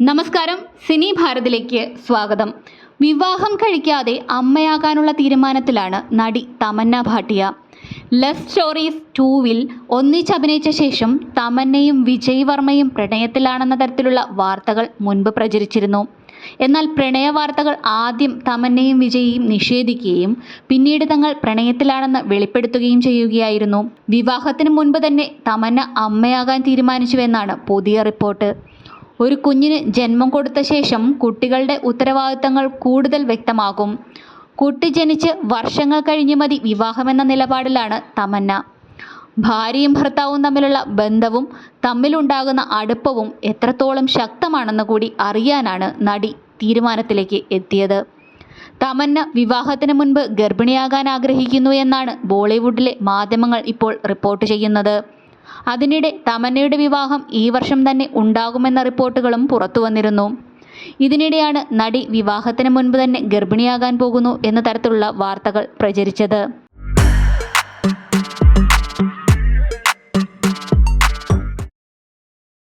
നമസ്കാരം. സിനി ഭാരതിലേക്ക് സ്വാഗതം. വിവാഹം കഴിക്കാതെ അമ്മയാകാനുള്ള തീരുമാനത്തിലാണ് നടി തമന്ന ഭാട്ടിയ. ലവ് സ്റ്റോറീസ് ടൂവിൽ ഒന്നിച്ചഭിനയിച്ച ശേഷം തമന്നയും വിജയ് വർമ്മയും പ്രണയത്തിലാണെന്ന തരത്തിലുള്ള വാർത്തകൾ മുൻപ് പ്രചരിച്ചിരുന്നു. എന്നാൽ പ്രണയ വാർത്തകൾ ആദ്യം തമന്നയും വിജയിയും നിഷേധിക്കുകയും പിന്നീട് തങ്ങൾ പ്രണയത്തിലാണെന്ന് വെളിപ്പെടുത്തുകയും ചെയ്യുകയായിരുന്നു. വിവാഹത്തിന് മുൻപ് തന്നെ തമന്ന അമ്മയാകാൻ തീരുമാനിച്ചുവെന്നാണ് പുതിയ റിപ്പോർട്ട്. ഒരു കുഞ്ഞിന് ജന്മം കൊടുത്ത ശേഷം കുട്ടികളുടെ ഉത്തരവാദിത്തങ്ങൾ കൂടുതൽ വ്യക്തമാകും. കുട്ടി ജനിച്ച് വർഷങ്ങൾ കഴിഞ്ഞ് മതി വിവാഹമെന്ന നിലപാടിലാണ് തമന്ന. ഭാര്യയും ഭർത്താവും തമ്മിലുള്ള ബന്ധവും തമ്മിലുണ്ടാകുന്ന അടുപ്പവും എത്രത്തോളം ശക്തമാണെന്ന് കൂടി അറിയാനാണ് നടി തീരുമാനത്തിലേക്ക് എത്തിയത്. തമന്ന വിവാഹത്തിന് മുൻപ് ഗർഭിണിയാകാൻ ആഗ്രഹിക്കുന്നു എന്നാണ് ബോളിവുഡിലെ മാധ്യമങ്ങൾ ഇപ്പോൾ റിപ്പോർട്ട് ചെയ്യുന്നത്. അതിനിടെ തമന്നയുടെ വിവാഹം ഈ വർഷം തന്നെ ഉണ്ടാകുമെന്ന റിപ്പോർട്ടുകളും പുറത്തു വന്നിരുന്നു. ഇതിനിടെയാണ് നടി വിവാഹത്തിന് മുൻപ് തന്നെ ഗർഭിണിയാകാൻ പോകുന്നു എന്ന തരത്തിലുള്ള വാർത്തകൾ പ്രചരിച്ചത്.